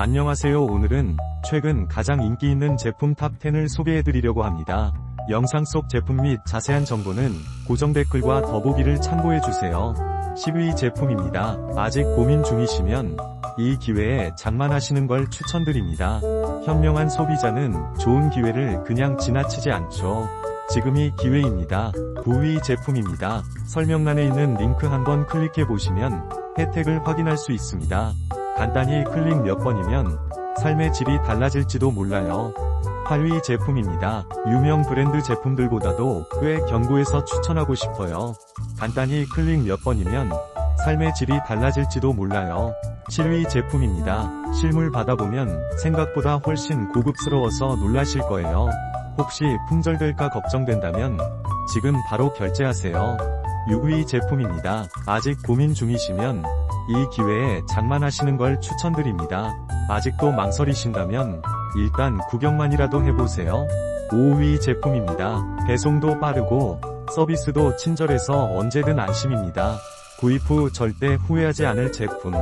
안녕하세요 오늘은 최근 가장 인기 있는 제품 탑10을 소개해드리려고 합니다. 영상 속 제품 및 자세한 정보는 고정 댓글과 더보기를 참고해주세요. 10위 제품입니다. 아직 고민 중이시면 이 기회에 장만하시는 걸 추천드립니다. 현명한 소비자는 좋은 기회를 그냥 지나치지 않죠. 지금이 기회입니다. 9위 제품입니다. 설명란에 있는 링크 한번 클릭해 보시면 혜택을 확인할 수 있습니다. 간단히 클릭 몇 번이면 삶의 질이 달라질지도 몰라요. 8위 제품입니다. 유명 브랜드 제품들보다도 꽤 견고해서 추천하고 싶어요. 간단히 클릭 몇 번이면 삶의 질이 달라질지도 몰라요. 7위 제품입니다. 실물 받아보면 생각보다 훨씬 고급스러워서 놀라실 거예요. 혹시 품절될까 걱정된다면 지금 바로 결제하세요. 6위 제품입니다. 아직 고민 중이시면 이 기회에 장만하시는 걸 추천드립니다. 아직도 망설이신다면 일단 구경만이라도 해보세요. 5위 제품입니다. 배송도 빠르고 서비스도 친절해서 언제든 안심입니다. 구입 후 절대 후회하지 않을 제품.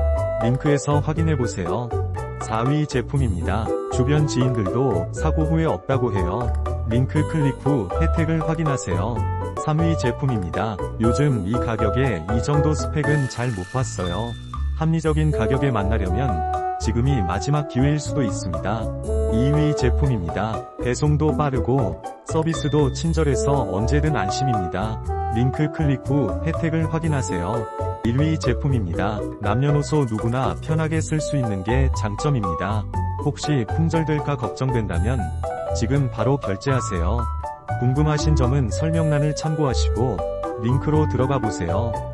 링크에서 확인해보세요. 4위 제품입니다. 주변 지인들도 사고 후회 없다고 해요. 링크 클릭 후 혜택을 확인하세요. 3위 제품입니다. 요즘 이 가격에 이 정도 스펙은 잘 못 봤어요. 합리적인 가격에 만나려면 지금이 마지막 기회일 수도 있습니다. 2위 제품입니다. 배송도 빠르고 서비스도 친절해서 언제든 안심입니다. 링크 클릭 후 혜택을 확인하세요. 1위 제품입니다. 남녀노소 누구나 편하게 쓸 수 있는 게 장점입니다. 혹시 품절될까 걱정된다면 지금 바로 결제하세요. 궁금하신 점은 설명란을 참고하시고 링크로 들어가 보세요.